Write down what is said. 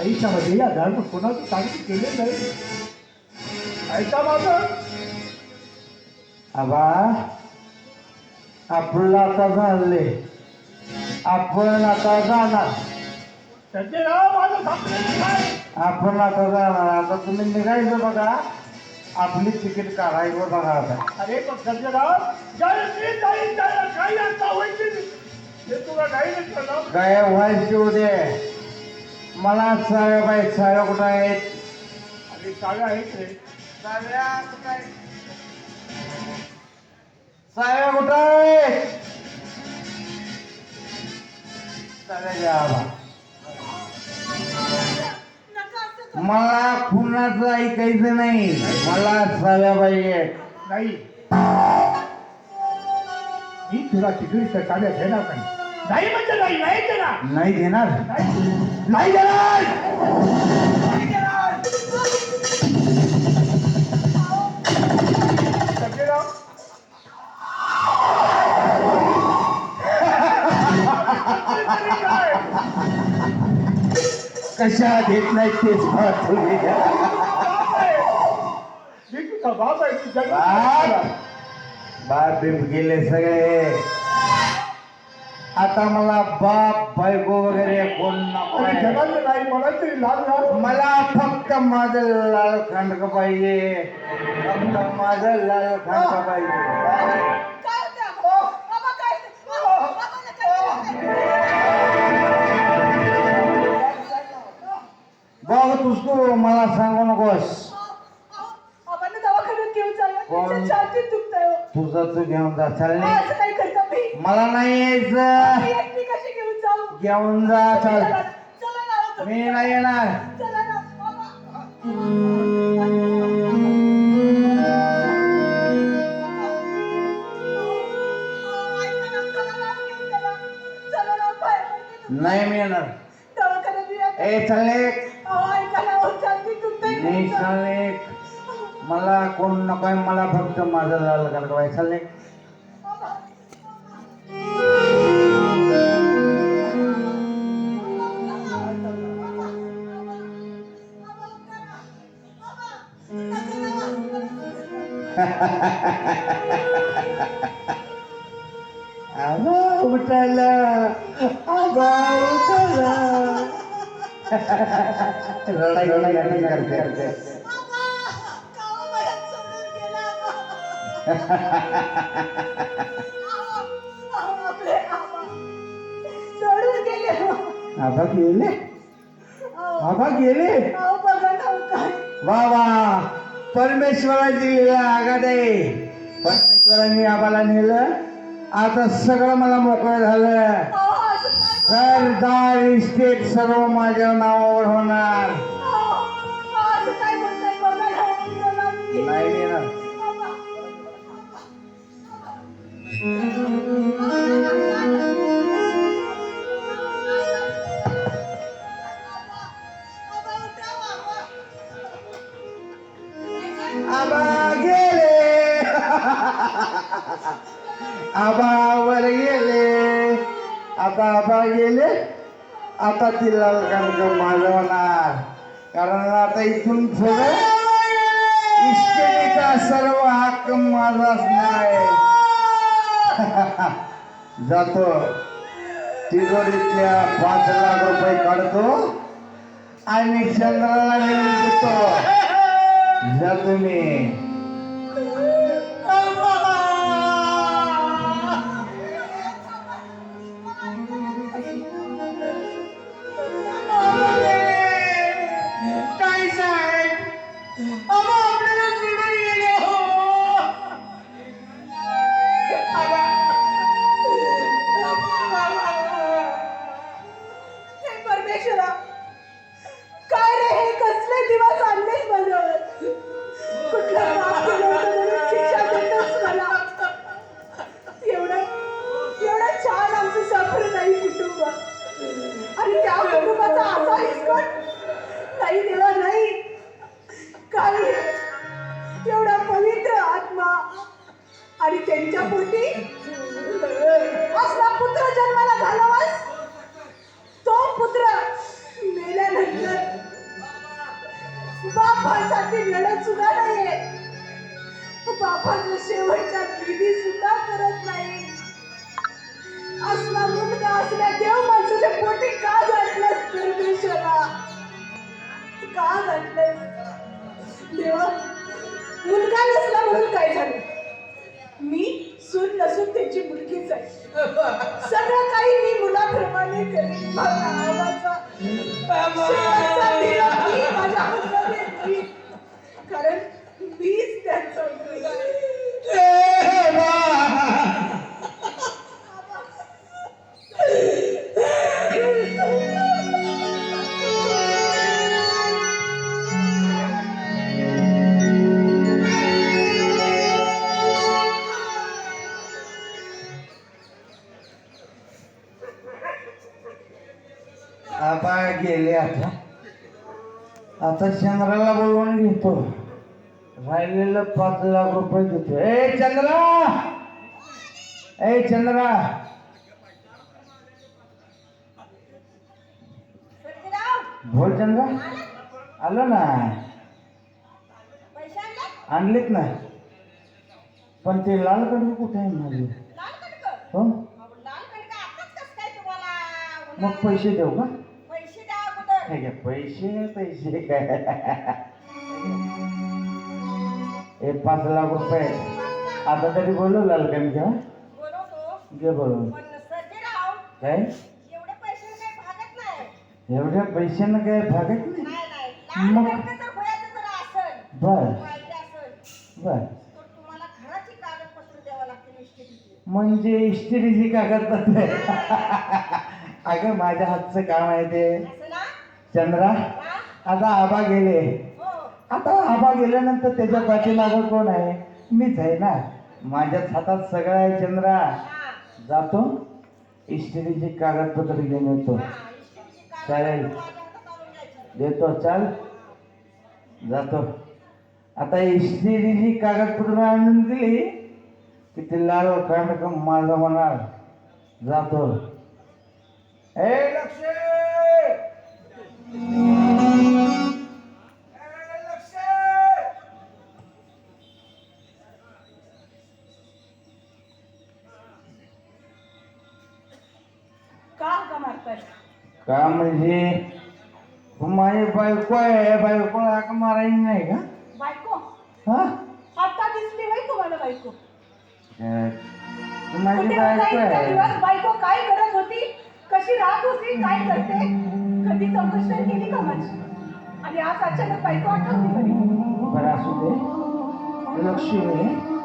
आयुष्यामध्ये या धर्म कोणाचं चांगलं केले नाही. ऐका माझं. आबा आपलं आता झाले आपण आता जाणार. काय आपण आता जाणार. आता तुम्ही निघायचं बघा. आपली तिकीट काढायचं बघा आता. अरे पण संजय राव ज्यावेळी मी जाईन त्याला काही आता व्हायचे हे तुला काही नाही काय व्हायचे उदे मला साहेब आहेत साहेब कुठं आहेत? आणि साड्या आहेत रे. साहेब कुठं आहेत? आबा. मला कुणाचं ऐकायचं नाही. मला साव्या पाहिजे नाही. मी तुला तिकडे साड्या घेणार नाही. नाही म्हणजे नाही नाही देणार. नाही देणार? नाही देणार? कशा देत नाही ते सांगा तुम्ही. बाप आहे. बाप बीप. गेले सगळे. आता मला बाप बायको वगैरे कोण नको आणि आहे. जगात नाही मला तरी लाल लाल मला फक्त माझं लाल खांडक पाहिजे फक्त माझं लाल खांडक पाहिजे काय होतं अगं? बाबा काय होतं? बाबाला काय बघ तू मला सांगू नकोस आम्हाला दवाखान्यात घेऊन जाऊया कोण? तुमच्या छातीत दुखतंय हो. तुझं तू घेऊन जा चाल नाही असं नाही करता मी मला नाही यायचं मी एकटी कशी घेऊन जाऊ घेऊन जा चाल चला चला ना हो. मी नाही येणार चला ना बाबा चला चला. चला. नाही मी येणार. ए हो, दुखतंय मी. चालले मला कोण नकोय मला फक्त माझं लाल खांडक आबा उठाला. आबा उठाला. रडाई रडाई करते करते आबा गेले आबा. गेले वा वा. परमेश्वराची लीला आघात आहे परमेश्वरांनी आम्हाला नेलं. आता सगळं मला मोकळं झालं. काय? घरदार इस्टेट सर्व माझ्या नावावर होणार. आबा गेले आबावर गेले आता आबा गेले आता तिला कणक माझं होणार कारण आता इथून पुढे इष्टेचा सर्व हक्क माझा असणार आहे जातो तिजोरीतल्या पाच लाख रुपये काढतो आणि चंद्राला नेऊन देतो जा तुम्ही काय साहेब अहो आणि त्यांच्या पोटी असला पुत्र जन्माला घालावास तो पुत्र मेल्यानंतर बापासाठी लढत सुद्धा नाही. त्याची मुलगीच आहे. सगळं काही मी मुलाप्रमाणे करेन. माझ्या आवाजा माझ्या गेले आता. आता चंद्राला बोलवून घेतो. राहिलेलं पाच लाख रुपये देतो. ए चंद्रा! ए चंद्रा! बोल चंद्रा. आलो ना? आणलीत ना? पण ते लाल कडू कुठे आहे माझे? हो? मग पैसे देऊ का? हे घ्या, पैसे पैसे. काय हे पाच लाख रुपये. आता तरी बोलू लाल घ्या बोलवतो. घे बोलून. काय. एवढ्या पैशानं काय भागत नाही. नाही, नाही. लाल मग? बर. बर. म्हणजे इस्त्रीची कागदपत्र. अगं माझ्या हातचं काम आहे ते? चंद्रा आता आबा गेले. आता आबा गेल्यानंतर त्याच्या पाठीमागं कोण आहे? मीच आहे ना. माझ्याच हातात सगळं आहे चंद्रा. जातो. इस्त्रीची कागदपत्र घेऊन येतो. चालेल. देतो चाल. जातो. आता इस्त्रीची कागदपत्र आणून दिली की ते लाल काय माझं होणार जातो. ए लक्ष का का का म्हणजे माझी बायको आहे बायकोला हाक मारायची नाही का? बायको? हा? आता दिसली नाही तुम्हाला बायको. माझी बायको आहे. बायको काय करत होती? कशी राहत होती? काय करते? कधी चौकशी नाही केली का माझी? आणि आज अचानक बायको आठवली कधी बरं असू दे. लक्ष्मी